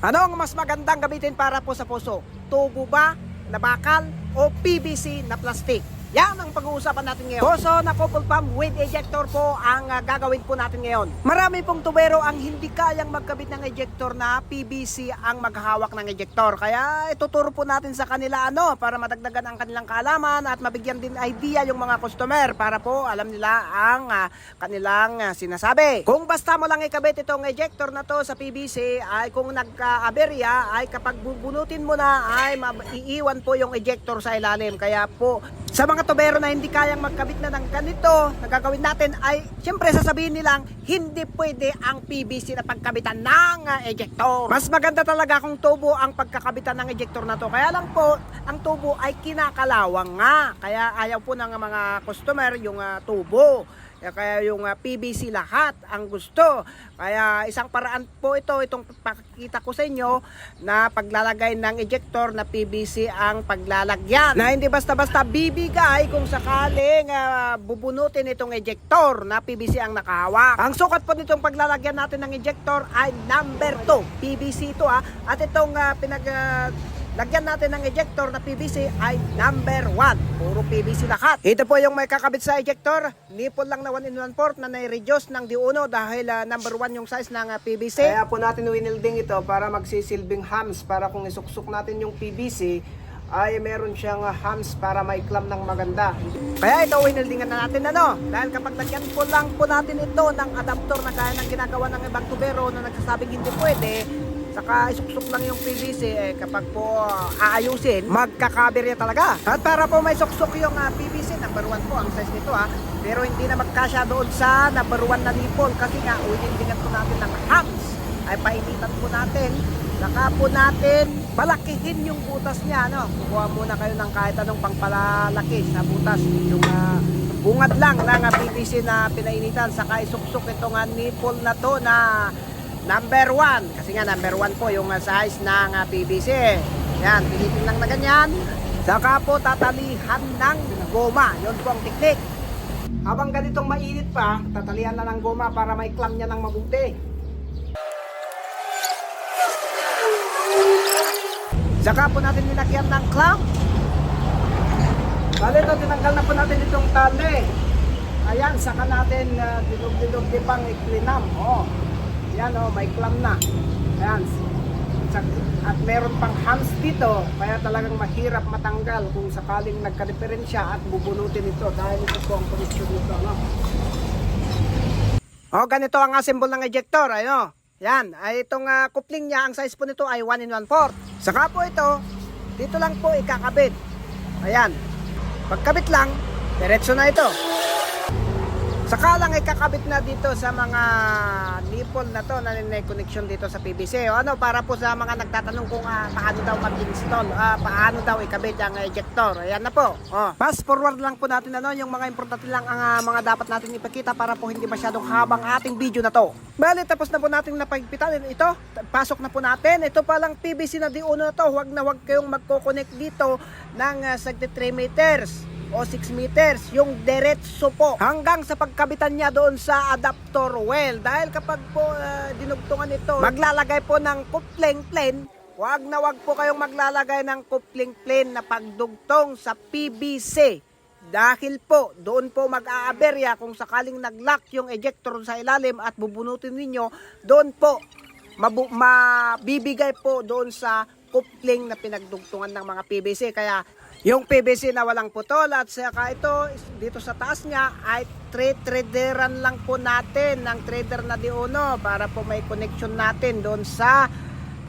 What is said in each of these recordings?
Ano ang mas magandang gamitin para po sa puso? Tubo ba, na bakal, o PVC na plastic? Yan ang pag-uusapan natin ngayon. Puso na couple pump with ejector po ang ah, gagawin po natin ngayon. Marami pong tubero ang hindi kayang magkabit ng ejector na PVC ang maghahawak ng ejector. Kaya ituturo po natin sa kanila ano para madagdagan ang kanilang kaalaman at mabigyan din idea yung mga customer para po alam nila ang ah, kanilang ah, sinasabi. Kung basta mo lang ikabit itong ejector na to sa PVC ay kung nagka-aberya ay kapag bubunutin mo na ay maiiwan po yung ejector sa ilalim. Kaya po sa mga tubero na hindi kayang magkabit na ng ganito, na gagawin natin ay siyempre sasabihin nilang hindi pwede ang PVC na pagkabitan ng ejector. Mas maganda talaga kung tubo ang pagkakabitan ng ejector na to. Kaya lang po, ang tubo ay kinakalawang nga. Kaya ayaw po ng mga customer yung ah, tubo. Kaya- Kaya yung ah, PVC lahat ang gusto. Kaya isang paraan po ito, itong pakikita ko sa inyo na paglalagay ng ejector na PVC ang paglalagyan. Na hindi basta-basta bibigay kung sakaling ah, bubunutin itong ejector na PVC ang nakahawak. Ang sukat po nitong paglalagyan natin ng ejector ay number 2. PVC ito ah. At itong ah, pinag... ah, Lagyan natin ng ejector na PVC ay number 1. Puro PVC lahat. Ito po yung may kakabit sa ejector. Nipple lang na 1 in 1 port na nai-reduce ng D1 dahil ah, number 1 yung size ng ah, PVC. Kaya po natin winilding ito para magsisilbing hams para kung isuksok natin yung PVC ay meron siyang ah, hams para maiklam ng maganda. Kaya ito winildingan na natin ano. Dahil kapag lagyan po lang po natin ito ng adapter na kaya ng ginagawa ng ibang tubero na nagsasabing hindi pwede, saka isuksok lang yung PVC eh kapag po ah, aayusin magkakaberya talaga. At para po may suksok yung ah, PVC number 1 po ang size nito ha pero hindi na magkasya doon sa number 1 na nipple kasi nga uwinintingan po natin ng hams ay painitan po natin. Saka po natin palakihin yung butas niya no kukuha muna kayo ng kahit anong pangpalalaki sa butas. Yung ah, bungad lang ng ah, PVC na pinainitan. Saka isuksok itong ah, nipple na to na Number 1, kasi nga number 1 po yung uh, size ng uh, PVC. Yan, pilitin lang na ganyan. Saka po tatalihan ng goma. Yun po ang teknik. Habang ganitong mainit pa, tatalihan na ng goma para may clamp niya ng mabuti. Saka po natin nilagyan ng clamp. Bale ito, tinanggal na po natin itong tali. Ayan, saka natin uh, dinug-dinug pang iklinam. Oh. Yan oh, may clam na. Ayan. At meron pang hams dito, kaya talagang mahirap matanggal kung sakaling nagka-diferensya at bubunutin ito dahil ito po ang connection nito. No? Oh, ganito ang assemble ng ejector, ano? Yan, ay itong ah, coupling niya, ang size po nito ay 1 in 1 4. Saka po ito, dito lang po ikakabit. Ayan. Pagkabit lang, diretso na ito. Saka lang ikakabit na dito sa mga nipple na to na connection dito sa PVC. O ano, para po sa mga nagtatanong kung ah, paano daw mag-install, ah, paano daw ikabit ang ejector. Ayan na po. O, fast forward lang po natin ano, yung mga importante lang ang ah, mga dapat natin ipakita para po hindi masyadong habang ating video na to. Bali, tapos na po natin napagpitan ito. Pasok na po natin. Ito palang PVC na di uno na to. Huwag na huwag kayong magko-connect dito ng uh, 3 meters o 6 meters, yung diretso po hanggang sa pagkabitan niya doon sa adapter well. Dahil kapag po ah, dinugtungan ito, maglalagay po ng coupling plane, wag na wag po kayong maglalagay ng coupling plane na pagdugtong sa PVC. Dahil po, doon po mag-aaberya kung sakaling nag-lock yung ejector sa ilalim at bubunutin ninyo, doon po mabibigay po doon sa coupling na pinagdugtungan ng mga PVC. Kaya yung PVC na walang putol at saka ito dito sa taas niya ay trade traderan lang po natin ng trader na di uno para po may connection natin doon sa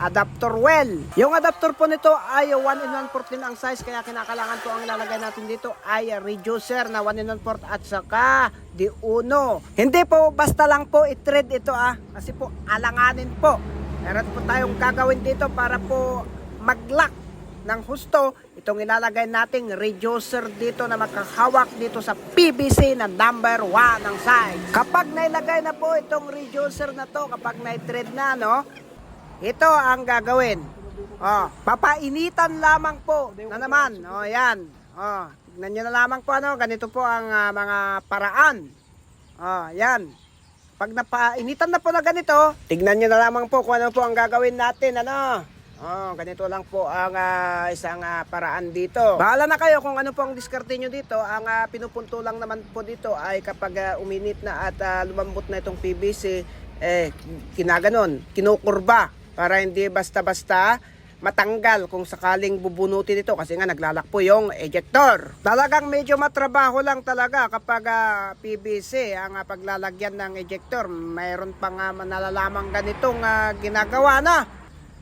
adapter well. Yung adapter po nito ay 1 in 1 port din ang size kaya kinakailangan po ang ilalagay natin dito ay reducer na 1 in 1 port at saka di uno. Hindi po basta lang po i-thread ito ah kasi po alanganin po. Meron po tayong gagawin dito para po mag-lock ng husto, itong ilalagay nating reducer dito na makakahawak dito sa PVC na number 1 ng size. Kapag nailagay na po itong reducer na to, kapag na-thread na, no, ito ang gagawin. Oh, papainitan lamang po na naman. Oh, yan. Oh, tignan nyo na lamang po ano, ganito po ang ah, mga paraan. Oh, yan. pag napainitan na po na ganito, tignan nyo na lamang po kung ano po ang gagawin natin, ano. Oh, ganito lang po ang ah, isang ah, paraan dito. Bahala na kayo kung ano po ang diskarte nyo dito. Ang ah, pinupunto lang naman po dito ay kapag ah, uminit na at ah, lumambot na itong PVC, eh, kinaganon, kinukurba para hindi basta-basta matanggal kung sakaling bubunutin ito kasi nga naglalakpo yung ejector. Talagang medyo matrabaho lang talaga kapag ah, PVC ang ah, paglalagyan ng ejector. Mayroon pa nga nalalamang ganitong ah, ginagawa na.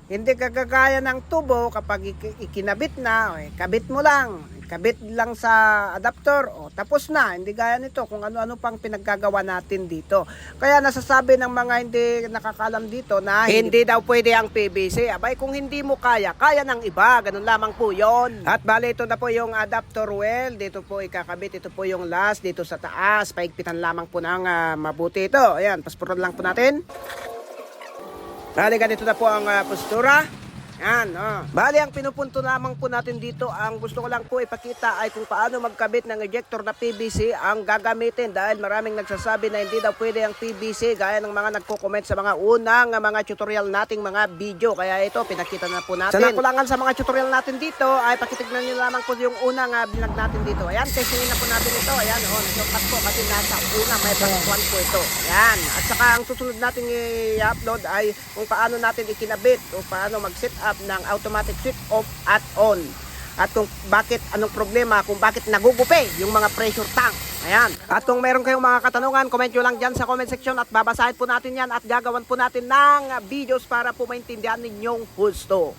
Hindi kagagaya ng tubo kapag iki- ikinabit na, eh, kabit mo lang. Kabit lang sa adapter, o tapos na. Hindi gaya nito kung ano-ano pang pinaggagawa natin dito. Kaya nasasabi ng mga hindi nakakalam dito na hindi daw pwede ang PVC. Abay, kung hindi mo kaya, kaya ng iba. Ganun lamang po yon. At bali, ito na po yung adapter well. Dito po ikakabit. Ito po yung last dito sa taas. Paigpitan lamang po ng ah, mabuti ito. Ayan, pasporan lang po natin. Bali, ganito na po ang ah, postura. Yan, oh. Bali, ang pinupunto lamang po natin dito, ang gusto ko lang po ipakita ay kung paano magkabit ng ejector na PVC ang gagamitin dahil maraming nagsasabi na hindi daw pwede ang PVC gaya ng mga nagko-comment sa mga unang ah, mga tutorial nating mga video. Kaya ito, pinakita na po natin. Sa nakulangan sa mga tutorial natin dito ay pakitignan nyo lamang po yung unang uh, binag natin dito. Ayan, testingin na po natin ito. Ayan, oh, nag po kasi nasa una may part 1 po ito. Ayan, at saka ang susunod natin i-upload ay kung paano natin ikinabit o paano mag-set up ng automatic switch off at on. At kung bakit, anong problema, kung bakit nagugupi yung mga pressure tank. Ayan. At kung meron kayong mga katanungan, comment nyo lang dyan sa comment section at babasahin po natin yan at gagawan po natin ng videos para po maintindihan ninyong gusto.